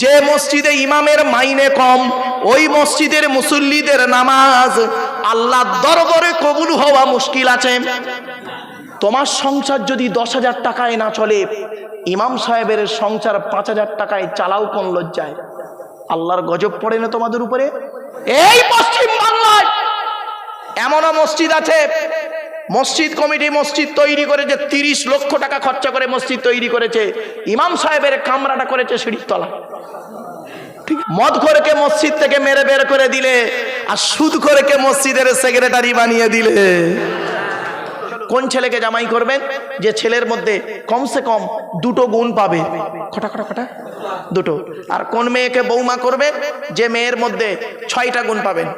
যে মসজিদে ইমামের মাইনে কম, ওই মসজিদের মুসল্লিদের নামাজ আল্লাহ দরবারে কবুল হওয়া মুশকিল আছে। তোমার সংসার যদি দশ হাজার টাকায় না চলে, ইমাম সাহেবের সংসার পাঁচ হাজার টাকায় চালাও কোন লজ্জায়? আল্লাহর গজব পড়ে না তোমাদের উপরে? এই পশ্চিম বাংলায় এমনও মসজিদ আছে মসজিদ কমিটি মসজিদ তৈরি করেছে, তিরিশ লক্ষ টাকা খরচা করে মসজিদ তৈরি করেছে। ইমাম সাহেবের কামরাটা করেছে সিঁড়ির তলা মদ খোরকে মসজিদ থেকে মেরে বের করে দিলে, আর সুদ খোরকে মসজিদের সেক্রেটারি বানিয়ে দিলে। কোন ছেলেকে জামাই করবেন? যে ছেলের মধ্যে কমসে কম দুটো গুণ পাবে। কটা কটা কটা দুটো। আর কোন মেয়েকে বৌমা করবে যে মেয়ের মধ্যে ছয়টা গুণ পাবেন।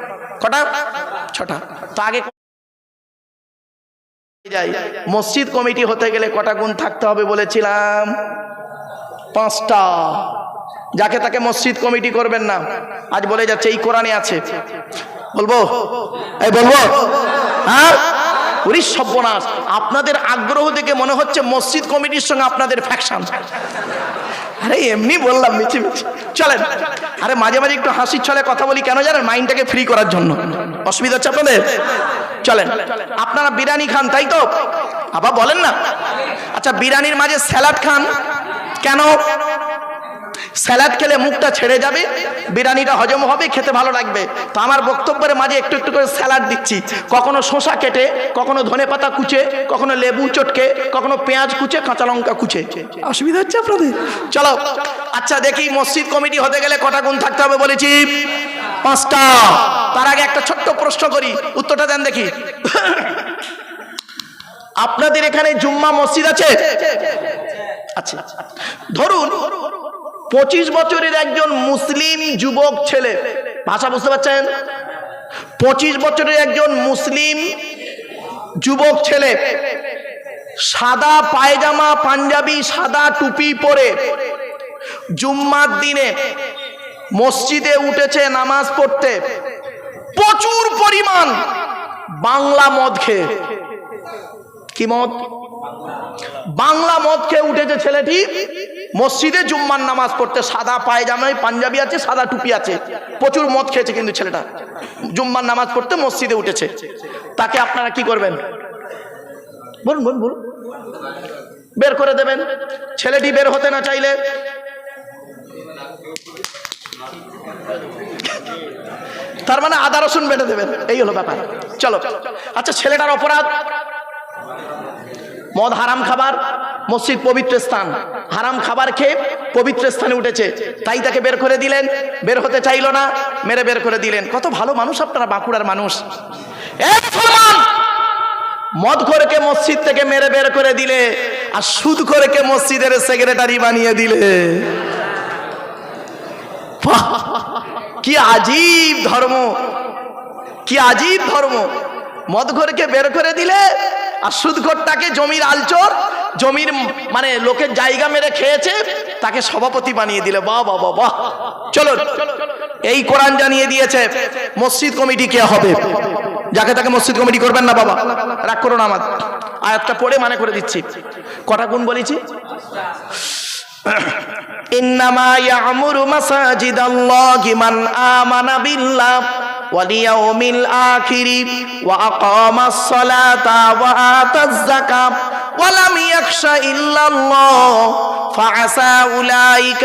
কটা ছটা। তো আগে মসজিদ কমিটি হতে গেলে কটা গুণ থাকতে হবে বলেছিলাম? পাঁচটা। যাকে তাকে মসজিদ কমিটি করবেন না। আজ বলে যাচ্ছে, এই কোরআনে আছে। বলব? এই বলব? হ্যাঁ? সর্বনাশ। আপনাদের আগ্রহ দেখে মনে হচ্ছে মসজিদ কমিটির সঙ্গে আপনাদের ফ্যাকশন আরে, এমনি বললাম, মিছি মিছি। চলেন। আরে, মাঝে মাঝে একটু হাসির ছলে কথা বলি, কেন জানেন? মাইন্ডটাকে ফ্রি করার জন্য। অসুবিধা হচ্ছে আপনাদের? চলেন। আপনারা বিরিয়ানি খান তাই তো? আবার বলেন না। আচ্ছা বিরিয়ানির মাঝে স্যালাড খান। কেন? স্যালাড খেলে মুখটা ছেড়ে যাবে বিরিয়ানিটা হজম হবে খেতে ভালো লাগবে। তো আমার বক্তব্যের মাঝে একটু একটু করে স্যালাড দিচ্ছি। কখনো শসা কেটে কখনো ধনে পাতা কুচে কখনো লেবু চটকে কখনো পেঁয়াজ কুচে কাঁচা লঙ্কা কুচে। অসুবিধা হচ্ছে আপনাদের? চলো। আচ্ছা দেখি মসজিদ কমিটি হতে গেলে কটা গুণ থাকতে হবে বলেছি। পাঁচটা। তার আগে একটা ছোট্ট প্রশ্ন করি, উত্তরটা দেন দেখি। আপনাদের এখানে জুম্মা মসজিদ আছে? আচ্ছা ধরুন, পঁচিশ বছরের একজন মুসলিম যুবক ছেলে, ভাষা বুঝতে পারছেন? পঁচিশ বছরের একজন মুসলিম যুবক ছেলে, সাদা পায়জামা, পাঞ্জাবি, সাদা টুপি পরে জুম্মার দিনে মসজিদে উঠেছে নামাজ পড়তে। প্রচুর পরিমাণ বাংলা মদ খেয়ে। কি মদ? বাংলা মদ খেয়ে উঠেছে ছেলেটি। মসজিদে জুম্মার নামাজ পড়তে, সাদা পায়জামায় পাঞ্জাবি আছে, সাদা টুপি আছে। প্রচুর মদ খেয়েছে কিন্তু ছেলেটা। জুম্মার নামাজ পড়তে মসজিদে উঠেছে। তাকে আপনারা কি করবেন? বলুন বলুন বলুন। বের করে দেবেন। ছেলেটি বের হতে না চাইলে তার মানে আদা রসুন বেটে দেবেন। এই হলো ব্যাপার। চলো। আচ্ছা ছেলেটার অপরাধ? মদ হারাম খাবার, মসজিদ পবিত্র স্থান। হারাম খাবার খেয়ে পবিত্র স্থানে উঠেছে। তাই তাকে বের করে দিলেন। বের হতে চাইলো না, মেরে বের করে দিলেন। কত ভালো মানুষ আপনারা, বাঁকুড়ার মানুষ! মদ খোরকে মসজিদ থেকে মেরে বের করে দিলে, আর সুদ খোরকে মসজিদের সেক্রেটারি বানিয়ে দিলে! কি আজীব ধর্ম, কি আজীব ধর্ম। মদঘরকে বের করে দিলে আর সুদঘরটাকে জমির আলচর, জমির মানে লোকের জায়গা মেরে খেয়েছে, তাকে সভাপতি বানিয়ে দিলে। বাহ বাহ বাহ চলো এই কোরআন জানিয়ে দিয়েছে, মসজিদ কমিটি কে হবে? যাকে তাকে মসজিদ কমিটি করবেন না, বাবা? রাগ করো না আমার আয়াতটা পড়ে মানে করে দিচ্ছি। কটা গুণ বলেছি? إنما يعمر مساجد الله من آمن بالله واليوم الآخر وأقام الصلاة وآتى الزكاة ولم يخش إلا الله فعسى أولئك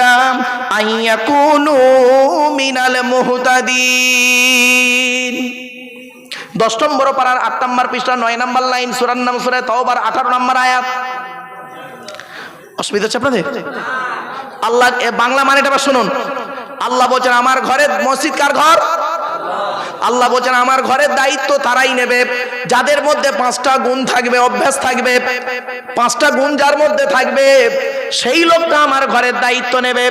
أن يكونوا من المهتدين দশ নম্বর পাড়ার আট নম্বর পৃষ্ঠা নয় নম্বর লাইন সুরান নাম সুরায় তওবার আঠারো নম্বর আয়াত অসুবিধা হচ্ছে আপনাদের? আল্লাহ বাংলা মানেটা আবার শুনুন। আল্লাহ বলছেন, আমার ঘরে মসজিদ কার ঘর? আল্লাহ বলছেন, আমার ঘরের দায়িত্ব তারাই নেবে। যাদের মধ্যে পাঁচটা গুণ থাকবে, অভ্যাস থাকবে, পাঁচটা গুণ যার মধ্যে থাকবে, সেই লোকটা আমার ঘরের দায়িত্ব নেবে।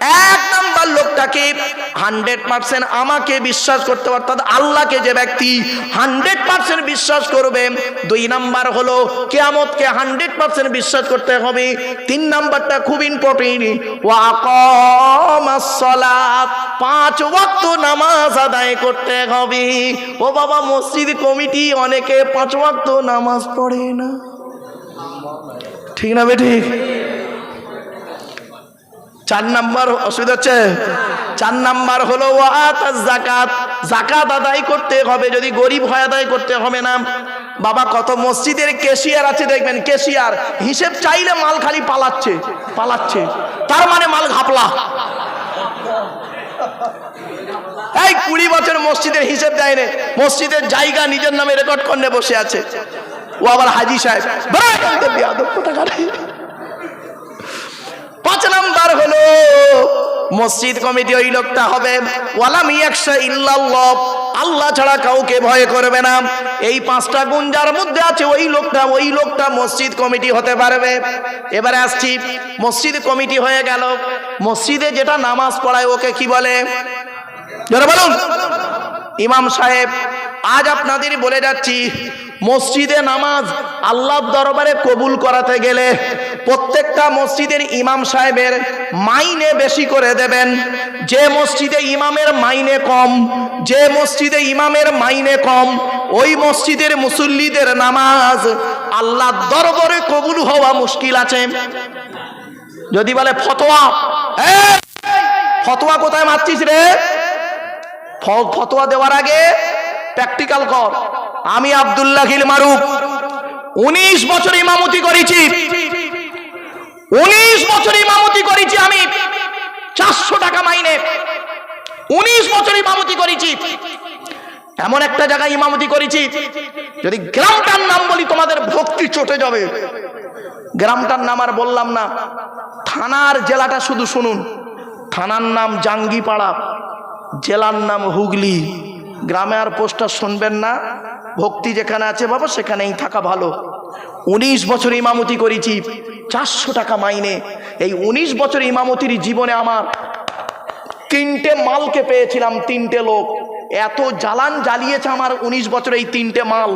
এক নাম্বার লোকটাকে হান্ড্রেড পার্সেন্ট আমাকে বিশ্বাস করতে পারত আল্লাহকে যে ব্যক্তি হান্ড্রেড পার্সেন্ট বিশ্বাস করবে, দুই নাম্বার হলো কেয়ামতকে হান্ড্রেড পার্সেন্ট বিশ্বাস করতে হবে। তিন নাম্বারটা খুব ইম্পর্টেন্ট পাঁচ ওয়াক্ত নামাজ আদায় করতে হবে। ও বাবা, মসজিদ কমিটি অনেকে পাঁচ ওয়াক্ত নামাজ পড়ে না। ঠিক না বেঠিক? চার নাম্বার অসুবিধা হচ্ছে? চার নাম্বার হলো জাকাত জাকাত আদায় করতে হবে, যদি গরিব হয় আদায় করতে হবে না। বাবা, কত মসজিদের কেশিয়ার আছে দেখবেন কেশিয়ার হিসেব চাইলে মাল খালি পালাচ্ছে পালাচ্ছে। তার মানে মাল ঘাপলা। এই কুড়ি বছর মসজিদের হিসেব দেয় রে মসজিদের জায়গা নিজের নামে রেকর্ড করে বসে আছে। ও আবার হাজি সাহেব কোথাকার। পাঁচ নাম্বার হলো, মসজিদ কমিটি ওই লোকটা হবে। ওয়ালাম ইয়াকশা ইল্লাল্লাহ, আল্লাহ ছাড়া কাউকে ভয় করবে না। এই পাঁচটা গুণ যার মধ্যে আছে, ওই লোকটা ওই লোকটা মসজিদ কমিটি হতে পারবে। এবারে আসছি, মসজিদ কমিটি হয়ে গেল। মসজিদে যেটা নামাজ পড়ায় ওকে কি বলে? বলুন। ইমাম সাহেব আজ আপনাদের বলে যাচ্ছি, মসজিদে নামাজ আল্লাহর দরবারে কবুল করাতে গেলে প্রত্যেকটা মসজিদের ইমাম সাহেবের মাইনে বেশি করে দেবেন। যে মসজিদে ইমামের মাইনে কম, যে মসজিদে ইমামের মাইনে কম, ওই মসজিদের মুসল্লিদের নামাজ আল্লাহর দরবারে কবুল হওয়া মুশকিল আছে। যদি বলে, ফতোয়া ফতোয়া কোথায় মারছিস রে? ফতোয়া দেওয়ার আগে প্র্যাকটিক্যাল কর। আমি আব্দুল্লাহ হিল মারুফ। উনিশ বছর ইমামতি করেছি। উনিশ বছর ইমামতি করেছি আমি। চারশো টাকা মাইনে। উনিশ বছর ইমামতি করেছি। এমন একটা জায়গায় ইমামতি করেছি। যদি গ্রামটার নাম বলি, তোমাদের ভক্তি চটে যাবে। গ্রামটার নাম আর বললাম না। থানার জেলাটা শুধু শুনুন। থানার নাম জাঙ্গিপাড়া। জেলার নাম হুগলি। গ্রামে আর পোস্টার শুনবেন না। ভক্তি যেখানে আছে বাবা, সেখানেই থাকা ভালো। উনিশ বছর ইমামতি করেছি, চারশো টাকা মাইনে। এই উনিশ বছর ইমামতির জীবনে আমার তিনটে মালকে পেয়েছিলাম, তিনটে লোক। এত জ্বালান জ্বালিয়েছে আমার উনিশ বছর এই তিনটে মাল।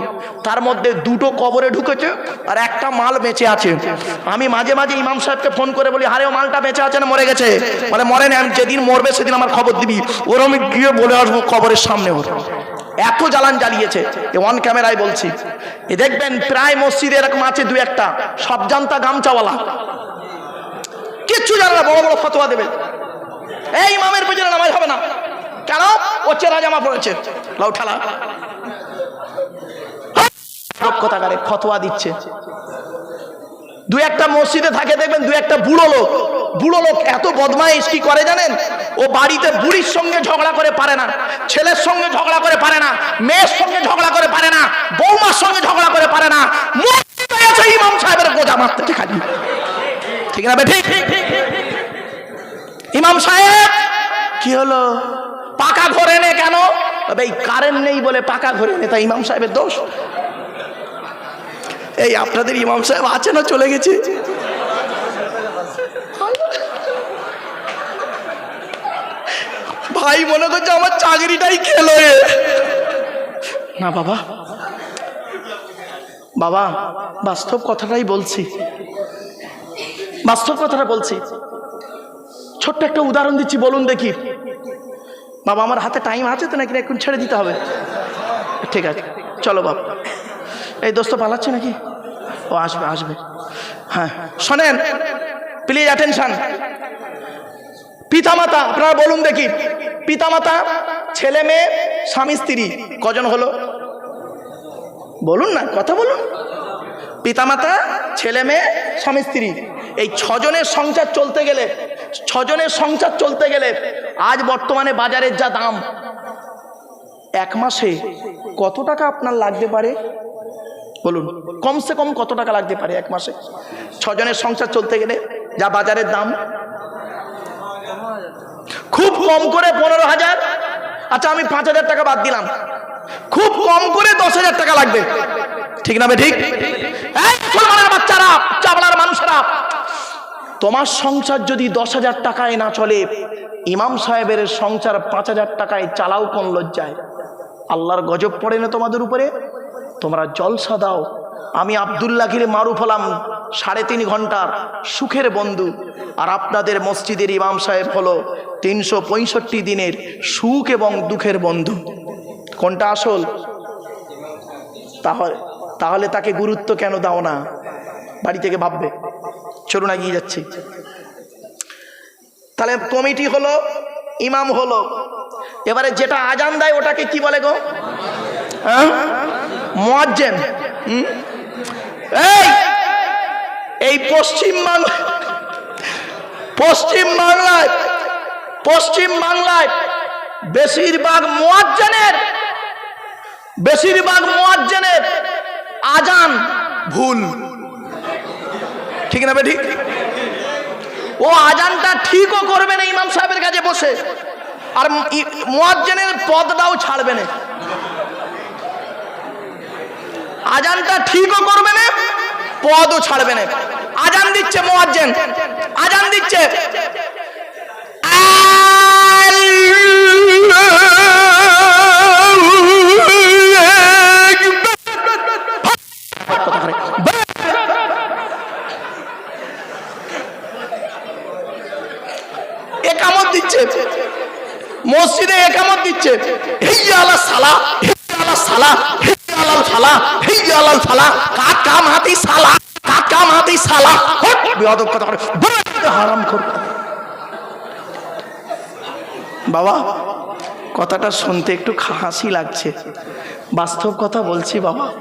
তার মধ্যে দুটো কবরে ঢুকেছে আর একটা মাল বেঁচে আছে। আমি মাঝে মাঝে ইমাম সাহেবকে ফোন করে বলি, আরে, ও মালটা বেঁচে আছে না মরে গেছে? বলে, মরে না, আমি যেদিন মরবে সেদিন আমার খবর দিবি। ওর আমি গিয়ে বলে আসব কবরের সামনে ওর। এত জ্বালান জ্বালিয়েছে। অন ক্যামেরায় বলছি। এ দেখবেন, প্রায় মসজিদে এরকম আছে দু একটা সব জানতা গামচাওয়ালা কিচ্ছু জানে না, বড় বড় ফতোয়া দেবে। এই ইমামের পেছনে নামাজ হবে না। কেন? ও চেরা জামা পড়েছে লাউ ঠালা। কথাকারে ফতোয়া দিচ্ছে। দু একটা মসজিদে থাকে, দেখবেন দু একটা বুড়ো লোক। বুড়ো লোক এত বদমাইশ কি করে জানেন? ও বাড়িতে বুড়ির সঙ্গে ঝগড়া করে পারে না, ছেলের সঙ্গে ঝগড়া করে পারে না, মেয়ের সঙ্গে ঝগড়া করে পারে না, বৌমার সঙ্গে ঝগড়া করে পারে না। ইমাম সাহেবের গোজা মারতে আছে? ঠিক না ঠিক? ইমাম সাহেব, কি হলো? পাকা ঘরে নে কেন? তবে এই কারেন্ট নেই বলে পাকা ঘরে নে, তাই ইমাম সাহেবের দোষ। এই আপনাদের ইমাম সাহেব আছে না চলে গেছে? ভাই মনে করছে আমার চাকরিটাই খেলো না বাবা। বাবা, বাস্তব কথাটাই বলছি। বাস্তব কথাটা বলছি। ছোট্ট একটা উদাহরণ দিচ্ছি, বলুন দেখি। বাবা, আমার হাতে টাইম আছে তো নাকি এখন ছেড়ে দিতে হবে। ঠিক আছে, চলো বাবা। এই দোস্ত পালাচ্ছে নাকি? ও আসবে আসবে। হ্যাঁ শোনেন প্লিজ অ্যাটেনশন পিতামাতা, আপনারা বলুন দেখি। পিতামাতা, ছেলে মেয়ে, স্বামী, স্ত্রী, কজন হলো? বলুন না, কথা বলুন। পিতামাতা, ছেলে মেয়ে, স্বামী, স্ত্রী। এই ছজনের সংসার চলতে গেলে ছজনের সংসার চলতে গেলে আজ বর্তমানে বাজারের যা দাম, এক মাসে কত টাকা আপনার লাগতে পারে? বলুন, কমসে কম কত টাকা লাগতে পারে এক মাসে? ছজনের সংসার চলতে গেলে যা বাজারের দাম, খুব কম করে পনেরো হাজার। আচ্ছা আমি পাঁচ হাজার টাকা বাদ দিলাম। খুব কম করে দশ হাজার টাকা লাগবে। ঠিক না ঠিক? বাচ্চারা, চাবলার মানুষেরা তোমার সংসার যদি দশ হাজার টাকায় না চলে, ইমাম সাহেবের সংসার পাঁচ হাজার টাকায় চালাও কোন লজ্জায়? আল্লাহর গজব পড়ে না তোমাদের উপরে? তোমরা জলসা দাও। আমি আবদুল্লাহির মারুফ হলাম সাড়ে তিন ঘণ্টার সুখের বন্ধু, আর আপনাদের মসজিদের ইমাম সাহেব হলো তিনশো পঁয়ষট্টি দিনের সুখ এবং দুঃখের বন্ধু। কোনটা আসল? তাহলে তাহলে তাকে গুরুত্ব কেন দাও না? বাড়ি থেকে ভাববে। চলুন এগিয়ে যাচ্ছি। তাহলে কমিটি হলো, ইমাম হলো। এবারে যেটা আজান দেয় ওটাকে কি বলে গো? হ্যাঁ? মোয়াজ্জেন। এই পশ্চিম বাংলা পশ্চিম বাংলায় পশ্চিম বাংলায় বেশিরভাগ মোয়াজ্জেনের বেশিরভাগ মোয়াজ্জেনের আজান ভুল। ঠিক না বেঠি ও আজানটা ঠিকও করবে না ইমাম সাহেবের কাছে বসে। আর মোয়াজ্জেনের পদটাও ছাড়বে না। আজানটা ঠিকও করবে না, পদও ছাড়বে না। আজান দিচ্ছে মোয়াজ্জেন। আজান দিচ্ছে। মসজিদে একামত দিচ্ছে। সালা কাম সালা কাম সালা। কথা বাবা, কথাটা শুনতে একটু হাসি লাগছে। বাস্তব কথা বলছি বাবা।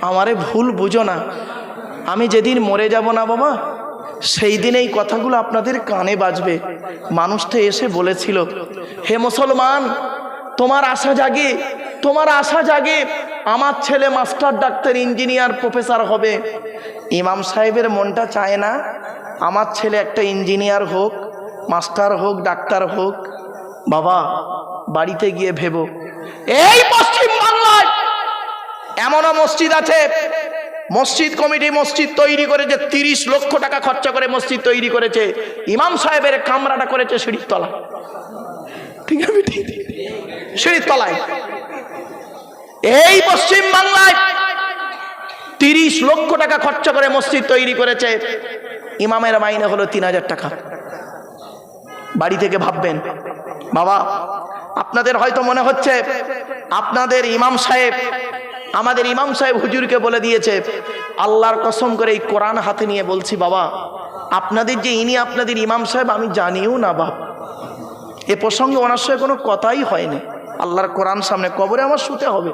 আমারে ভুল বুঝো না। আমি যেদিন মরে যাব না বাবা সেই দিন এই কথাগুলো আপনাদের কানে বাজবে। মানুষটা এসে বলেছিল, হে মুসলমান, তোমার আশা জাগে, তোমার আশা জাগে, আমার ছেলে মাস্টার ডাক্তার ইঞ্জিনিয়ার প্রফেসর হবে। ইমাম সাহেবের মনটা চায় না, আমার ছেলে একটা ইঞ্জিনিয়ার হোক, মাস্টার হোক, ডাক্তার হোক। বাবা, বাড়িতে গিয়ে ভেবো, এই পশ্চিম বাংলায় এমনও মসজিদ আছে মসজিদ কমিটি মসজিদ তৈরি করেছে, তিরিশ লক্ষ টাকা খরচা করে মসজিদ তৈরি করেছে। ইমাম সাহেবের কামরাটা করেছে সিঁড়ির তলা ঠিক আছে। সিঁড়ির তলায়। এই পশ্চিম বাংলায় তিরিশ লক্ষ টাকা খরচা করে মসজিদ তৈরি করেছে। ইমামের মাইনে হলো তিন হাজার টাকা। বাড়ি থেকে ভাববেন, বাবা, আপনাদের হয়তো মনে হচ্ছে, আপনাদের ইমাম সাহেব আমাদের ইমাম সাহেব হুজুরকে বলে দিয়েছে, আল্লাহর কসম করে এই কোরআন হাতে নিয়ে বলছি, বাবা, আপনাদের যে ইনি আপনাদের ইমাম সাহেব, আমি জানিও না, বাপ। এ প্রসঙ্গে ওনার সঙ্গে কোনো কথাই হয়নি। আল্লাহর কোরআন সামনে কবরে আমার শুতে হবে।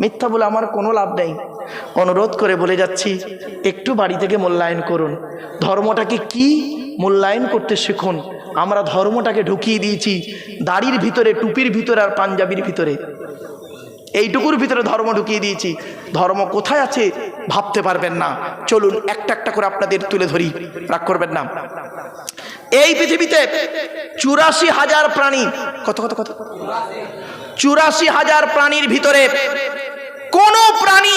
মিথ্যা বলে আমার কোনো লাভ নেই। অনুরোধ করে বলে যাচ্ছি, একটু বাড়ি থেকে মূল্যায়ন করুন। ধর্মটাকে কি মূল্যায়ন করতে শিখুন? আমরা ধর্মটাকে ঢুকিয়ে দিয়েছি, দাড়ির ভিতরে, টুপির ভিতরে আর পাঞ্জাবির ভিতরে। এইটুকুর ভিতরে ধর্ম ঢুকিয়ে দিয়েছি। ধর্ম কোথায় আছে ভাবতে পারবেন না। চলুন একটা একটা করে আপনাদের তুলে ধরি। রাগ করবেন না। এই পৃথিবীতে চুরাশি হাজার প্রাণী। কত কত কত? চুরাশি হাজার প্রাণীর ভিতরে কোন প্রাণী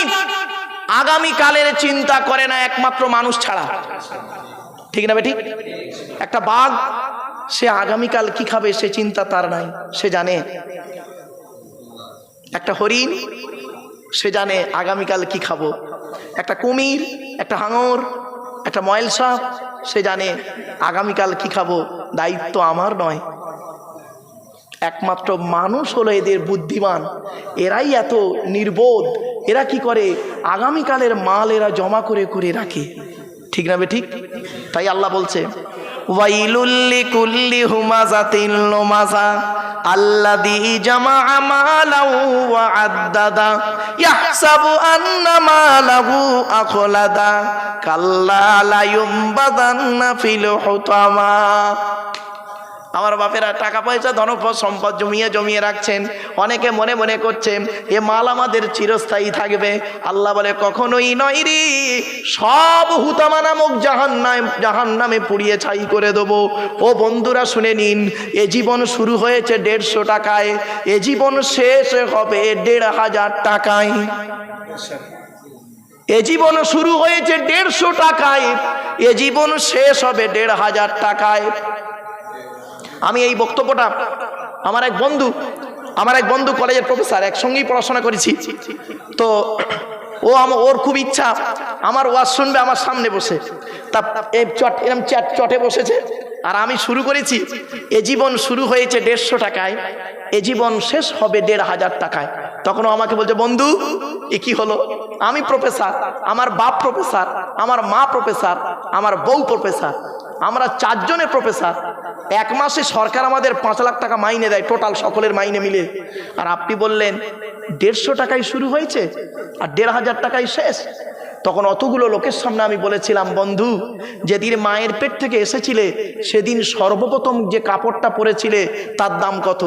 আগামী কালের চিন্তা করে না একমাত্র মানুষ ছাড়া। ঠিক না বেঠিক? একটা বাঘ, সে আগামীকাল কি খাবে সে চিন্তা তার নাই। সে জানে একটা হরিণ, সে জানে আগামীকাল কি খাব। একটা কুমির, একটা হাঙর, একটা ময়েল সাপ, সে জানে আগামীকাল কি খাব। দায়িত্ব আমার নয়। একমাত্র মানুষ হলো এদের বুদ্ধিমান। এরাই এত নির্বোধ। এরা কি করে? আগামীকালের মাল এরা জমা করে করে রাখে। ঠিক না বে ঠিক? তাই আল্লাহ বলছে ওয়াইলুল্লি কুল্লি হুমাজাতিন লোমাজা আল্লাযী জামাআ মালাউ ওয়া আদ্দাদা ইয়াহসাবু আন্না মালাহু আখলাদা কাল্লা লা ফিল হুতামা। আমার বাপেরা টাকা পয়সা, ধনপদ, সম্পদ জমিয়ে জমিয়ে রাখছেন। অনেকে মনে মনে করছেন এ মাল আমাদের চিরস্থায়ী থাকবে। আল্লাহ বলে, কখনোই নয় রে। সব হুতামা নামক জাহান জাহান নামে পুড়িয়ে ছাই করে দেবো। ও বন্ধুরা, শুনে নিন, এ জীবন শুরু হয়েছে দেড়শো টাকায়। এ জীবন শেষ হবে দেড় হাজার টাকায়। এ জীবন শুরু হয়েছে দেড়শো টাকায়। এ জীবন শেষ হবে দেড় হাজার টাকায়। আমি এই বক্তব্যটা আমার এক বন্ধু, আমার এক বন্ধু কলেজের প্রফেসর একসঙ্গেই পড়াশোনা করেছি। তো ও আমার ওর খুব ইচ্ছা, আমার ওয়াজ শুনবে আমার সামনে বসে। তা এই চট, এরম চ্যাট চটে বসেছে। আর আমি শুরু করেছি, এ জীবন শুরু হয়েছে দেড়শো টাকায়, এ জীবন শেষ হবে দেড় হাজার টাকায়। তখন আমাকে বলছে, বন্ধু, এ কি হলো? আমি প্রফেসর, আমার বাপ প্রফেসর, আমার মা প্রফেসর, আমার বউ প্রফেসর, আমরা চারজনে প্রফেসর এক মাসে সরকার আমাদের পাঁচ লাখ টাকা মাইনে দেয় টোটাল সকলের মাইনে মিলে। আর আপনি বললেন, দেড়শো টাকায় শুরু হয়েছে আর দেড় হাজার টাকায় শেষ। তখন অতগুলো লোকের সামনে আমি বলেছিলাম, বন্ধু, যেদিন মায়ের পেট থেকে এসেছিলে, সেদিন সর্বপ্রথম যে কাপড়টা পরেছিলে, তার দাম কত?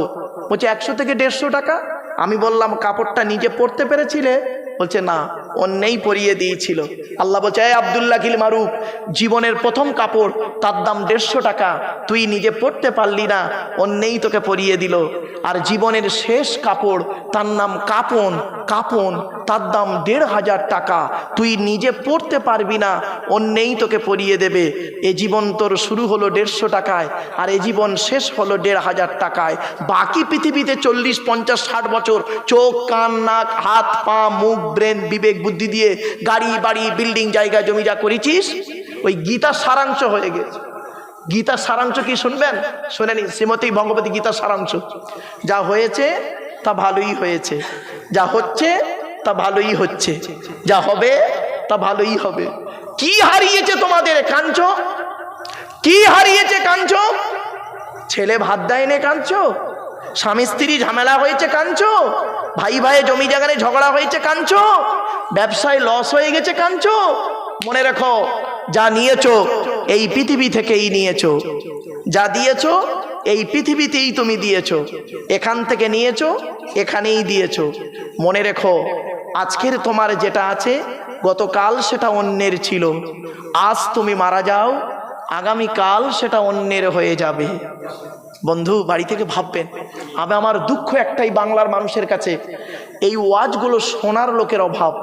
বলছে, একশো থেকে দেড়শো টাকা। আমি বললাম, কাপড়টা নিজে পরতে পেরেছিলে? বলছে, না, অন্যেই পরিয়ে দিয়েছিল। আল্লাহ বলছে এই আবদুল্লাহ কিল মারুফ, জীবনের প্রথম কাপড়, তার দাম দেড়শো টাকা, তুই নিজে পড়তে পারলি না, অন্যেই তোকে পরিয়ে দিল। আর জীবনের শেষ কাপড়, তার নাম কাপন কাপন, তার দাম দেড় হাজার টাকা, তুই নিজে পড়তে পারবি না, অন্যেই তোকে পরিয়ে দেবে। এ জীবন তোর শুরু হলো দেড়শো টাকায়, আর এ জীবন শেষ হলো দেড় হাজার টাকায়। বাকি পৃথিবীতে চল্লিশ, পঞ্চাশ, ষাট বছর, চোখ, কান, নাক, হাত, পা, মুখ ব্রেন, বিবেক, বুদ্ধি দিয়ে গাড়ি, বাড়ি, বিল্ডিং, জায়গা, জমি যা করেছিস, ওই গীতা সারাংশ হয়ে গেছে। গীতার সারাংশ কি শুনবেন? শুনেনি, শ্রীমতী ভগবতী গীতার সারাংশ। যা হয়েছে, তা ভালোই হয়েছে। যা হচ্ছে, তা ভালোই হচ্ছে। যা হবে, তা ভালোই হবে। কি হারিয়েছে তোমাদের কাঞ্চ? কি হারিয়েছে কাঞ্চ? ছেলে ভাত দেয় দেয়নি কাঞ্চ? স্বামী স্ত্রী ঝামেলা হয়েছে কাঞ্চ ভাই ভাই জমি জায়গায় ঝগড়া হয়েছে কাঞ্চ ব্যবসায় লস হয়ে গেছে কাঞ্চ মনে রাখো, যা নিয়েছো, এই পৃথিবী থেকেই নিয়েছো। যা দিয়েছ, এই পৃথিবীতেই তুমি দিয়েছ। এখান থেকে নিয়েছো, এখানেই দিয়েছ। মনে রেখো, আজকের তোমার যেটা আছে, গতকাল সেটা অন্যের ছিল। আজ তুমি মারা যাও, আগামীকাল সেটা অন্যের হয়ে যাবে। বন্ধু, বাড়ি থেকে ভাববেন, আমি আমার দুঃখ একটাই বাংলার মানুষের কাছে। এই ওয়াজগুলো শোনার লোকের অভাব।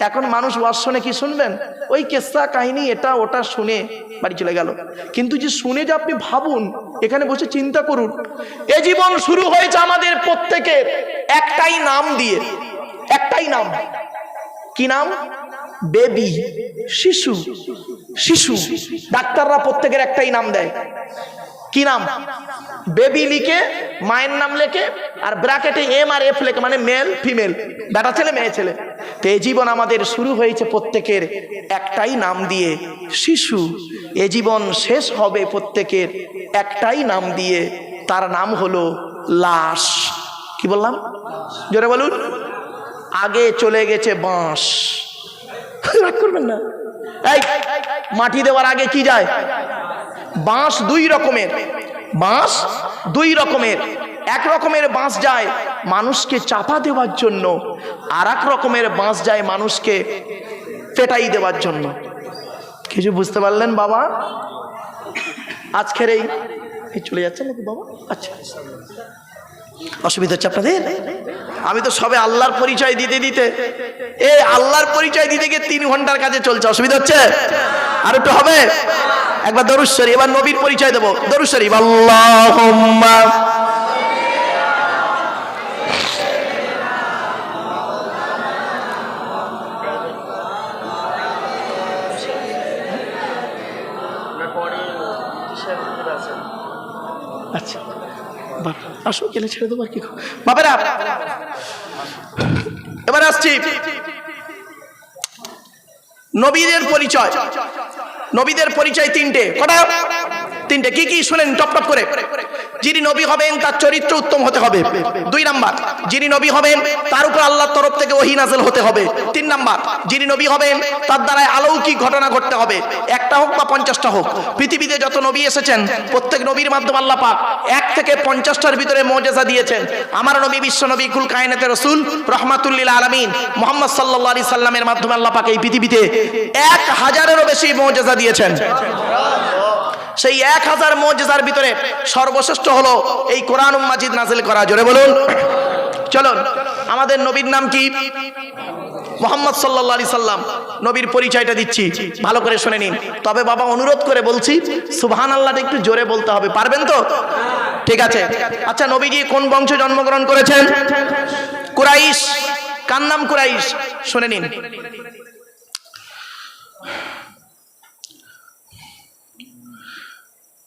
এখন মানুষ ওয়াজ শুনে কি শুনবেন? ওই কেসা কাহিনী, এটা ওটা শুনে বাড়ি চলে গেল। কিন্তু যে শুনে যে আপনি ভাবুন, এখানে বসে চিন্তা করুন। এ জীবন শুরু হয়েছে আমাদের প্রত্যেকের একটাই নাম দিয়ে। একটাই নাম। কি নাম? বেবি, শিশু। শিশু। ডাক্তাররা প্রত্যেকের একটাই নাম দেয়। কি নাম? বেবি লিখে, মায়ের নাম লেখে, আর ব্র্যাকেটে এম আর এফ লেখে মানে মেল, ফিমেল। বেটা ছেলে, মেয়ে ছেলে। তো এই জীবন আমাদের শুরু হয়েছে প্রত্যেকের একটাই নাম দিয়ে, শিশু। এ জীবন শেষ হবে প্রত্যেকের একটাই নাম দিয়ে, তার নাম হলো লাশ। কি বললাম? জোরে বলুন। আগে চলে গেছে বাঁশ। রাগ করবেন না। এই, মাটি দেওয়ার আগে কি যায়? বাঁশ দুই রকমের। বাঁশ দুই রকমের। এক রকমের বাঁশ যায় মানুষকে চাপা দেওয়ার জন্য আর এক রকমের বাঁশ যায় মানুষকে পেটাই দেওয়ার জন্য। কিছু বুঝতে পারলেন বাবা? আজকের এই চলে যাচ্ছে নাকি বাবা? আচ্ছা। অসুবিধা হচ্ছে আপনাদের? আমি তো সবে আল্লাহর পরিচয় দিতে দিতে এ আল্লাহর পরিচয় দিতে গিয়ে তিন ঘণ্টার কাজে চলছে, অসুবিধা হচ্ছে? আর একটু হবে? একবার দরুশ্বরী এবার নবীর পরিচয় দেবো। দরুশ্বরী আল্লাহ আসো গেলে ছেড়ে দেবো কি বাবারা, এবার আসছি। নবীদের পরিচয়। নবীদের পরিচয় তিনটে। কটা? তিনটে। কি কি শুনেন, টপ টপ করে? যিনি নবী হবেন, তার চরিত্র উত্তম হতে হবে। দুই নাম্বার, যিনি নবী হবেন, তার উপর আল্লাহর তরফ থেকে ওহি নাজেল হতে হবে। তিন নাম্বার, যিনি নবী হবেন, তার দ্বারাই অলৌকিক ঘটনা ঘটতে হবে। একটা হোক বা পঞ্চাশটা হোক, পৃথিবীতে যত নবী এসেছেন, প্রত্যেক নবীর মাধ্যমে আল্লাহ পাক এক থেকে পঞ্চাশটার ভিতরে মজেজা দিয়েছেন। আমার নবী বিশ্ব নবী কুল কায়নাতে রসুল, রহমাতুল্লিল আলমিন, মোহাম্মদ সাল্লাহ আলি সাল্লামের মাধ্যমে আল্লাহ পাক এই পৃথিবীতে এক হাজারেরও বেশি মজেজা দিয়েছেন। সেই এক হাজার মজেজার ভিতরে সর্বশ্রেষ্ঠ হলো এই কোরআন মাজিদ নাজিল করা। জোরে বলুন। চলুন, আমাদের নবীর নাম কি? মোহাম্মদ সাল্লা সাল্লাম। নবীর পরিচয়টা দিচ্ছি। ভালো করে শুনে নিন। তবে বাবা, অনুরোধ করে বলছি সুবহান আল্লাহটা একটু জোরে বলতে হবে। পারবেন তো? ঠিক আছে। আচ্ছা নবীজি কোন বংশে জন্মগ্রহণ করেছেন? কুরাইশ। কার নাম কুরাইশ? শুনে নিন।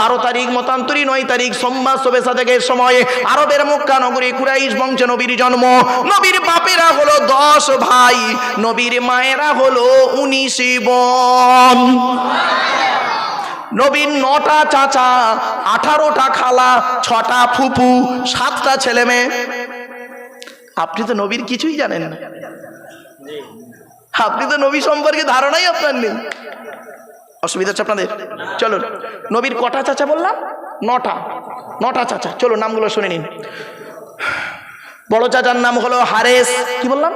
বারো তারিখ মতান্তরী, নয় তারিখ সোমবার শোভেসা থেকে সময়ে আরবের মক্কা নগরী কুরাইশ বংশে নবীর জন্ম। নবীর বাপেরা হলো দশ ভাই, নবীর মায়েরা হলো উনিশ বোন। নবীন নটা চাচা, আঠারোটা খালা, ছটা ফুপু, সাতটা ছেলে মেয়ে। আপনি তো নবীর কিছুই জানেন না। আপনি তো নবী সম্পর্কে ধারণাই আপনার নেই। অসুবিধা হচ্ছে আপনাদের? চলুন। নবীর কটা চাচা বললাম? নটা। নটা চাচা। চলো নামগুলো শুনে নিন। বড় চাচার নাম হলো হারেস। কি বললাম?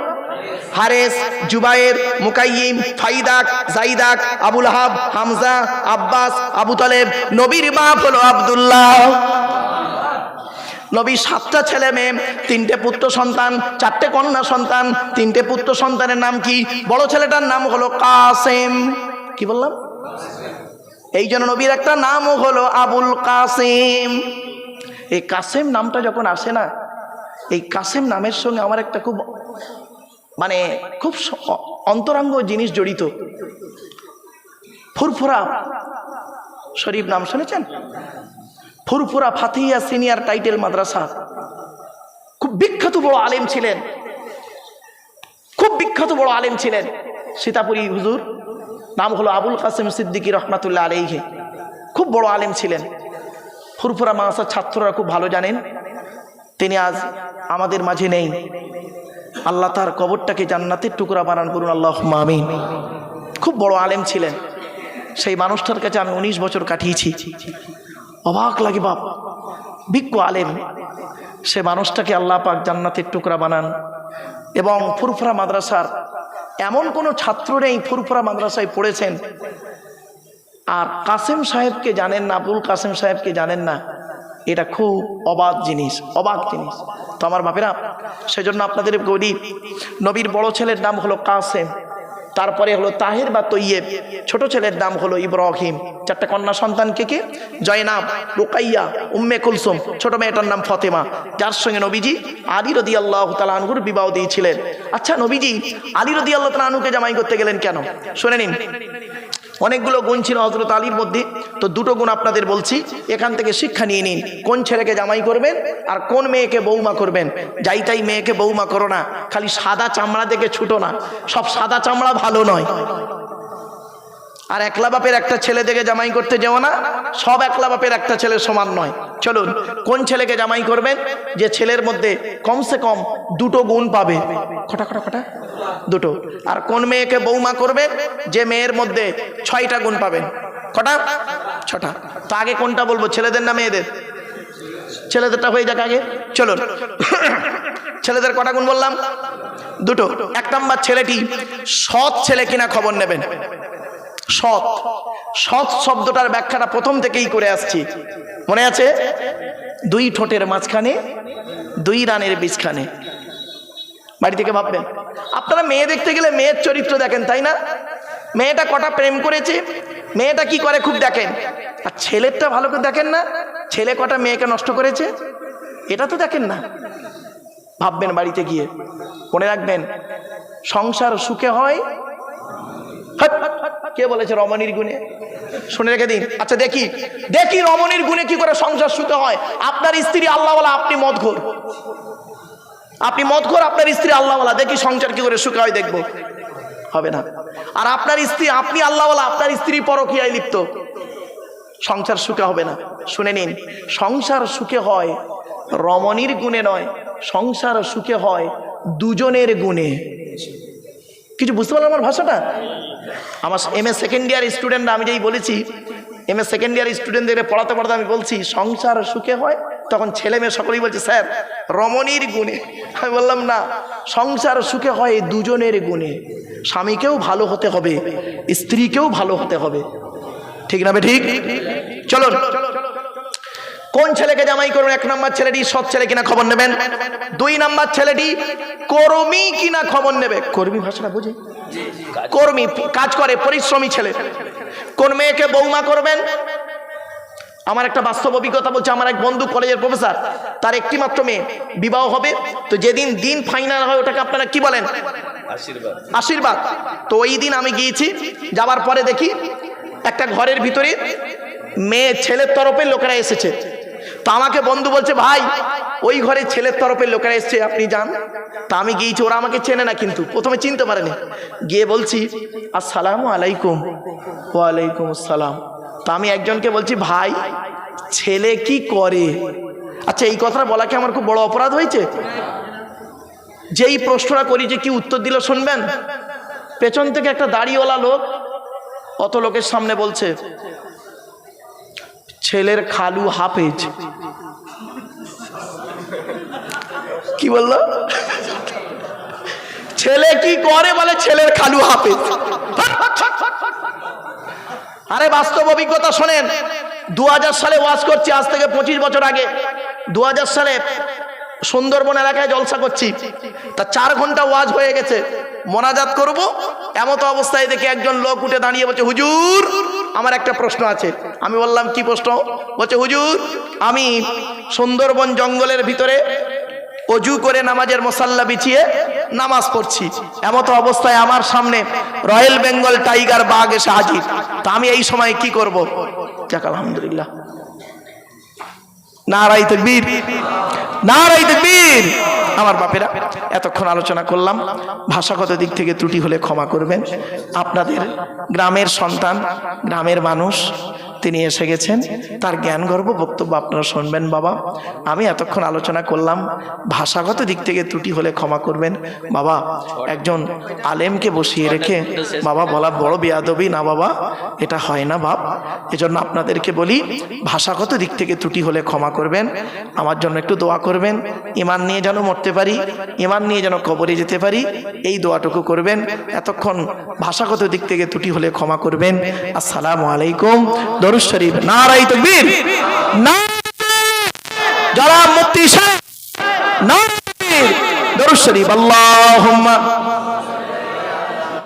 হারেস, জুবায়ের মুকাইম ফাইদাক, জাইদাক, আবুল হাব হামজা, আব্বাস, আবু তালেব। নবীর বাপ হলো আব্দুল্লাহ। নবীর সাতটা ছেলে মেয়ে, তিনটে পুত্র সন্তান, চারটে কন্যা সন্তান, তিনটে পুত্র সন্তানের নাম কি? বড় ছেলেটার নাম হলো কাসেম। কি বললাম? এই জন্য নবীর একটা নামও হলো আবুল কাসেম। এই কাসেম নামটা যখন আসে না, এই কাসেম নামের সঙ্গে আমার একটা খুব মানে খুব অন্তরঙ্গ জিনিস জড়িত। ফুরফুরা শরীফ নাম শুনেছেন? ফুরফুরা ফাতিয়া সিনিয়র টাইটেল মাদ্রাসা। খুব বিখ্যাত বড় আলেম ছিলেন। খুব বিখ্যাত বড় আলেম ছিলেন। সীতাপুরী হুজুর। নাম হলো আবুল কাসেম সিদ্দিকী রহমাতুল্লাহ আলাইহে। খুব বড় আলেম ছিলেন। ফুরফুরা মাসার ছাত্ররা খুব ভালো জানেন। তিনি আজ আমাদের মাঝে নেই। আল্লাহ তার কবরটাকে জান্নাতের টুকরা বানান করুন আল্লাহ আমিন। খুব বড় আলেম ছিলেন। সেই মানুষটার কাছে আমি উনিশ বছর কাটিয়েছি। অবাক লাগে বাপ। বিজ্ঞ আলেম। সে মানুষটাকে আল্লাহ পাক জান্নাতের টুকরা বানান। এবং ফুরফুরা মাদ্রাসার এমন কোনো ছাত্র নেই ফুরফুরা মাদ্রাসায় পড়েছেন। আর কাসেম সাহেবকে জানেন না আবুল কাসেম সাহেবকে জানেন না। এটা খুব অবাক জিনিস অবাক জিনিস। তো আমার বাপেরা সেজন্য আপনাদের গরিব নবীর বড় ছেলের নাম হলো কাসেম। তারপরে হলো তাহির বা তৈয়েব। ছোট ছেলের নাম হলো ইব্রাহিম। চারটা কন্যা সন্তান কে কে? জয়নাব, রোকাইয়া, উম্মে কুলসুম। ছোট মেয়েটার নাম ফতেমা। যার সঙ্গে নবীজি আলী রদি আল্লাহ তালানহুর বিবাহ দিয়েছিলেন। আচ্ছা নবীজি আলী রদি আল্লাহ তালানুকে জামাই করতে গেলেন কেন? শুনে নিন। অনেকগুলো গুণ ছিল হজরত আলীর মধ্যে। তো দুটো গুণ আপনাদের বলছি। এখান থেকে শিক্ষা নিয়ে নিন। কোন ছেলেকে জামাই করবেন আর কোন মেয়েকে বৌমা করবেন? যাই তাই মেয়েকে বৌমা করো না। খালি সাদা চামড়া দেখে ছুটো না। সব সাদা চামড়া ভালো নয়। আর একলা বাপের একটা ছেলে দেখে জামাই করতে যেও না, সব একলা বাপের একটা ছেলে সমান নয়। চলুন, কোন ছেলেকে জামাই করবেন? যে ছেলের মধ্যে কমসে কম দুটো গুণ পাবে। কটা কটা কটা দুটো। আর কোন মেয়েকে বৌমা করবেন? যে মেয়ের মধ্যে ছয়টা গুণ পাবেন কটা ছটা। তো আগে কোনটা বলব? ছেলেদের না মেয়েদের? ছেলেদেরটা হয়ে যাক আগে। চলুন। ছেলেদের কটা গুণ বললাম? দুটো। এক নাম্বার ছেলেটি সৎ ছেলে কিনা খবর নেবেন। সৎ। সৎ শব্দটার ব্যাখ্যাটা প্রথম থেকেই করে আসছি। মনে আছে? দুই ঠোঁটের মাঝখানে, দুই রানের বীজখানে। বাড়ি থেকে ভাববেন। আপনারা মেয়ে দেখতে গেলে মেয়ের চরিত্র দেখেন, তাই না? মেয়েটা কটা প্রেম করেছে, মেয়েটা কি করে খুব দেখেন? আর ছেলেরটা ভালো করে দেখেন না? ছেলে কটা মেয়েকে নষ্ট করেছে? এটা তো দেখেন না। ভাববেন বাড়িতে গিয়ে। মনে রাখবেন, সংসার সুখে হয়! কে বলেছে রমণীর গুণে? শুনে রেখে দিন। আচ্ছা দেখি। দেখি রমণীর গুণে কি করে সংসার সুখে হয়। আপনার স্ত্রী আল্লাহওয়ালা, আপনি মদঘর আপনি মদঘর আপনার স্ত্রী আল্লাহওয়ালা। দেখি সংসার কি করে সুখে হয়, দেখব। হবে না। আর আপনার স্ত্রী, আপনি আল্লাহওয়ালা, আপনার স্ত্রী পরকিয়ায় লিপ্ত। সংসার সুখে হবে না। শুনে নিন। সংসার সুখে হয় রমণীর গুণে নয়, সংসার সুখে হয় দুজনের গুণে। কিছু বুঝতে পারলাম আমার ভাষাটা? আমার এম এ সেকেন্ড ইয়ার স্টুডেন্টরা আমি যেই বলেছি, এম এ সেকেন্ড ইয়ার স্টুডেন্টদের পড়াতে পড়াতে আমি বলছি, সংসার সুখে হয়? তখন ছেলে মেয়ে সকলেই বলছে, স্যার, রমণীর গুণে। আমি বললাম, না, সংসার সুখে হয় দুজনের গুণে। স্বামীকেও ভালো হতে হবে, স্ত্রীকেও ভালো হতে হবে। ঠিক না ঠিক? চলো কোন ছেলেকে জামাই করবেন এক নম্বর ছেলেটি সৎ ছেলে কিনা খবর নেবেন? দুই নম্বর ছেলেটি কর্মী কিনা খবর নেবে? কর্মী ভাষাটা বুঝি? কর্মী কাজ করে পরিশ্রমী ছেলে। কোন মেয়েকে বৌমা করবেন? আমার একটা বাস্তব অভিজ্ঞতা বলছে আমার এক বন্ধু কলেজের প্রফেসর তার একটি মাত্র মেয়ে বিবাহ হবে। তো যেদিন দিন ফাইনাল হয় ওটাকে আপনারা কি বলেন? আশীর্বাদ। তো ওই দিন আমি গিয়েছি যাবার পরে দেখি একটা ঘরের ভিতরে মেয়ে ছেলের তরফে লোকেরা এসেছে। তো আমাকে বন্ধু বলছে, ভাই, ওই ঘরে ছেলের তরফের লোকেরা এসেছে, আপনি যান। তা আমি গিয়েছি, ওরা আমাকে চেনে না কিন্তু, প্রথমে চিনতে পারেনি। গিয়ে বলছি, আসসালামু আলাইকুম। ওয়ালাইকুম আসসালাম। তা আমি একজনকে বলছি, ভাই, ছেলে কি করে? আচ্ছা এই কথাটা বলা কি আমার খুব বড় অপরাধ হয়েছে? যেই প্রশ্নটা করি যে কি উত্তর দিল, শুনবেন? পেছন থেকে একটা দাড়িওয়ালা লোক অত লোকের সামনে বলছে ছেলের খালু হাফেজ। কি বলল? ছেলে কি করে বলে ছেলের খালু হাফেজ? আরে বাস্তব অভিজ্ঞতা শোনেন, দু হাজার সালে ওয়াজ করছি, আজ থেকে পঁচিশ বছর আগে। দু হাজার সালে সুন্দরবন এলাকায় জলসা করছি। তা চার ঘণ্টা ওয়াজ হয়ে গেছে। মোনাজাত করব? এমতো অবস্থায় দেখে একজন লোক উঠে দাঁড়িয়ে বলছে, হুজুর, আমার একটা প্রশ্ন আছে। আমি বললাম, কি প্রশ্ন? বলছে, হুজুর, আমি সুন্দরবন জঙ্গলের ভিতরে অজু করে নামাজের মশাল্লা বিছিয়ে নামাজ পড়ছি। এমতো অবস্থায় আমার সামনে রয়্যাল বেঙ্গল টাইগার বাঘ এসে হাজির। তা আমি এই সময় কি করব? আলহামদুলিল্লাহ। নারাই তকবীর। নারাই তকবীর। আমার বাপেরা, এতক্ষণ আলোচনা করলাম, ভাষাগত দিক থেকে ত্রুটি হলে ক্ষমা করবেন। আপনাদের গ্রামের সন্তান, গ্রামের মানুষ তিনি এসে গেছেন। তার জ্ঞান গর্ব বক্তব্য আপনারা শুনবেন, বাবা। আমি এতক্ষণ আলোচনা করলাম, ভাষাগত দিক থেকে ত্রুটি হলে ক্ষমা করবেন। বাবা, একজন আলেমকে বসিয়ে রেখে, বাবা, বলা বড় বেয়াদবি, না বাবা, এটা হয় না বাপ। এজন্য আপনাদেরকে বলি, ভাষাগত দিক থেকে ত্রুটি হলে ক্ষমা করবেন। আমার জন্য একটু দোয়া করবেন। ইমান নিয়ে যেন মরতে পারি ইমান নিয়ে যেন কবরে যেতে পারি, এই দোয়াটুকু করবেন। এতক্ষণ ভাষাগত দিক থেকে ত্রুটি হলে ক্ষমা করবেন। আসসালামু আলাইকুম। দরুদ শরীফ নারাই তকবীর না যারা মুক্তি সাহেব নারাই দরুদ শরীফ আল্লাহুম্মা